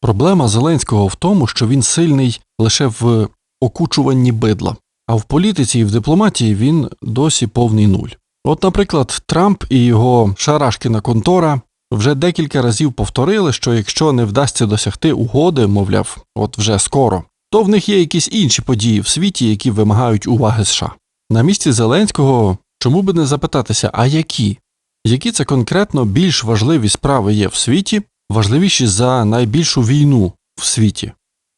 Проблема Зеленського в тому, що він сильний лише в окучуванні бидла, а в політиці і в дипломатії він досі повний нуль. От, наприклад, Трамп і його шарашкіна контора вже декілька разів повторили, що якщо не вдасться досягти угоди, мовляв, от вже скоро, то в них є якісь інші події в світі, які вимагають уваги США. На місці Зеленського чому би не запитатися, а які? Які це конкретно більш важливі справи є в світі, важливіші за найбільшу війну в світі?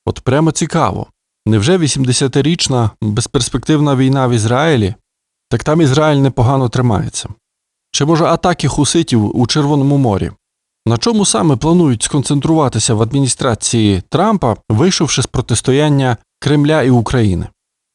От прямо цікаво. Невже 80-річна безперспективна війна в Ізраїлі? Так там Ізраїль непогано тримається. Чи може атаки хуситів у Червоному морі? На чому саме планують сконцентруватися в адміністрації Трампа, вийшовши з протистояння Кремля і України?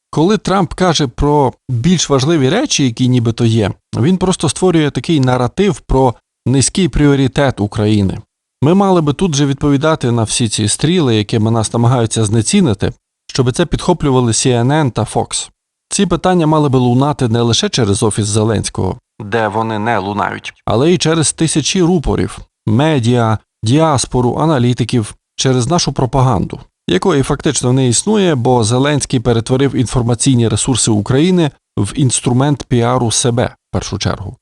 Коли Трамп каже про більш важливі речі, які нібито є, він просто створює такий наратив про низький пріоритет України. Ми мали би тут же відповідати на всі ці стріли, якими нас намагаються знецінити, щоб це підхоплювали CNN та Fox. Ці питання мали би лунати не лише через офіс Зеленського, де вони не лунають, але й через тисячі рупорів, медіа, діаспору, аналітиків, через нашу пропаганду, якої фактично не існує, бо Зеленський перетворив інформаційні ресурси України в інструмент піару себе в першу чергу.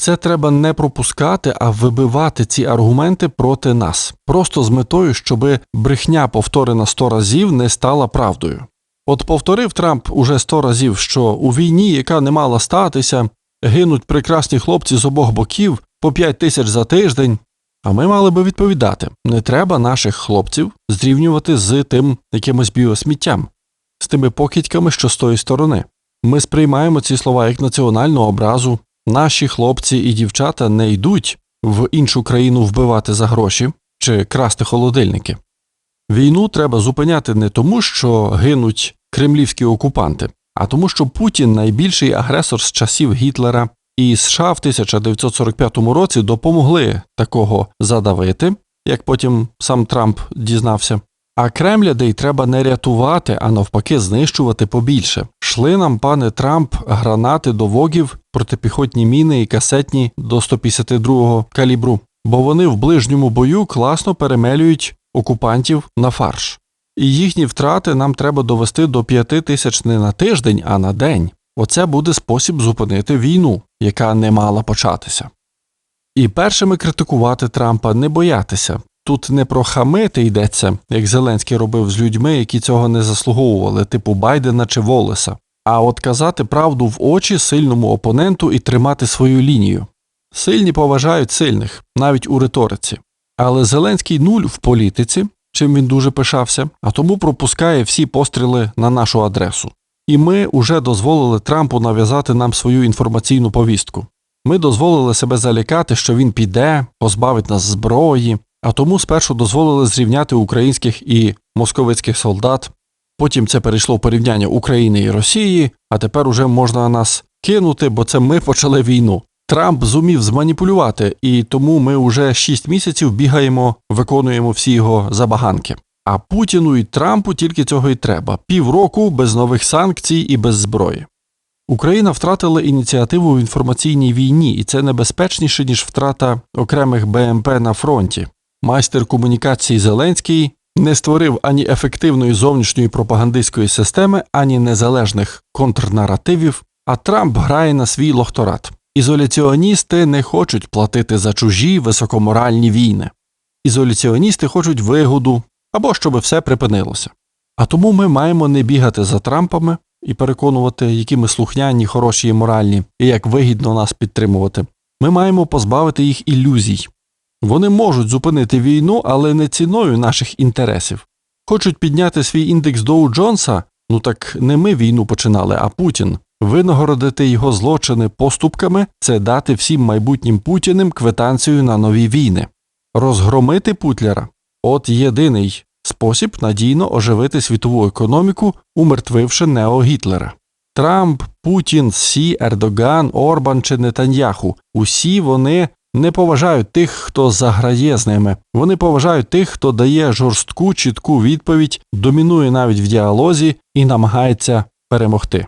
Це треба не пропускати, а вибивати ці аргументи проти нас, просто з метою, щоби брехня, повторена сто разів, не стала правдою. От повторив Трамп уже сто разів, що у війні, яка не мала статися, гинуть прекрасні хлопці з обох боків по п'ять тисяч за тиждень. А ми мали би відповідати: не треба наших хлопців зрівнювати з тим якимось біосміттям, з тими покидьками, що з тої сторони. Ми сприймаємо ці слова як національну образу. Наші хлопці і дівчата не йдуть в іншу країну вбивати за гроші чи красти холодильники. Війну треба зупиняти не тому, що гинуть кремлівські окупанти, а тому, що Путін найбільший агресор з часів Гітлера, і США в 1945 році допомогли такого задавити, як потім сам Трамп дізнався. А Кремля, де й треба не рятувати, а навпаки, знищувати побільше. Шли нам, пане Трамп, гранати до вогів, протипіхотні міни і касетні до 152-го калібру, бо вони в ближньому бою класно перемелюють окупантів на фарш. І їхні втрати нам треба довести до п'яти тисяч не на тиждень, а на день. Оце буде спосіб зупинити війну, яка не мала початися. І першими критикувати Трампа не боятися. Тут не про хамити йдеться, як Зеленський робив з людьми, які цього не заслуговували, типу Байдена чи Волеса, а от казати правду в очі сильному опоненту і тримати свою лінію. Сильні поважають сильних, навіть у риториці. Але Зеленський нуль в політиці, чим він дуже пишався, а тому пропускає всі постріли на нашу адресу. І ми уже дозволили Трампу нав'язати нам свою інформаційну повістку. Ми дозволили себе залякати, що він піде, позбавить нас зброї, а тому спершу дозволили зрівняти українських і московицьких солдат. Потім це перейшло в порівняння України і Росії, а тепер уже можна нас кинути, бо це ми почали війну. Трамп зумів зманіпулювати, і тому ми уже 6 місяців бігаємо, виконуємо всі його забаганки. А Путіну і Трампу тільки цього й треба півроку без нових санкцій і без зброї. Україна втратила ініціативу в інформаційній війні, і це небезпечніше, ніж втрата окремих БМП на фронті. Майстер комунікації Зеленський не створив ані ефективної зовнішньої пропагандистської системи, ані незалежних контрнаративів, а Трамп грає на свій лохторат. Ізоляціоністи не хочуть платити за чужі високоморальні війни. Ізоляціоністи хочуть вигоду або щоб все припинилося. А тому ми маємо не бігати за Трампами і переконувати, які ми слухняні, хороші і моральні, і як вигідно нас підтримувати. Ми маємо позбавити їх ілюзій. Вони можуть зупинити війну, але не ціною наших інтересів. Хочуть підняти свій індекс Доу Джонса, ну так не ми війну починали, а Путін. Винагородити його злочини поступками це дати всім майбутнім путіним квитанцію на нові війни. Розгромити Путляра от єдиний спосіб надійно оживити світову економіку, умертвивши Нео Гітлера. Трамп, Путін, Сі, Ердоган, Орбан чи Нетаньяху усі вони не поважають тих, хто заграє з ними. Вони поважають тих, хто дає жорстку, чітку відповідь, домінує навіть в діалозі і намагається перемогти.